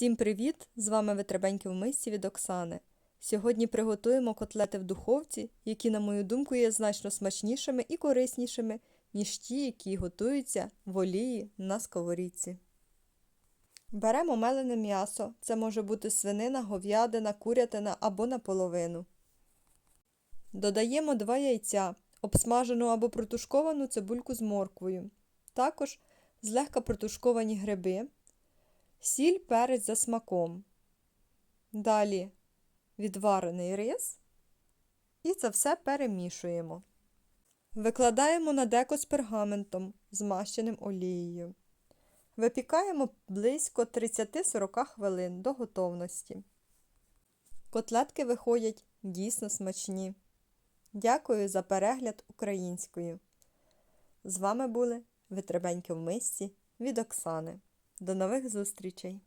Всім привіт! З вами Витребеньки в мисці від Оксани. Сьогодні приготуємо котлети в духовці, які, на мою думку, є значно смачнішими і кориснішими, ніж ті, які готуються в олії на сковорідці. Беремо мелене м'ясо. Це може бути свинина, говядина, курятина або наполовину. Додаємо 2 яйця, обсмажену або протушковану цибульку з морквою. Також злегка протушковані гриби, сіль, перець за смаком. Далі відварений рис і це все перемішуємо. Викладаємо на деко з пергаментом, змащеним олією. Випікаємо близько 30-40 хвилин до готовності. Котлетки виходять дійсно смачні. Дякую за перегляд українською. З вами були Витребеньки в мисці від Оксани. До нових зустрічей!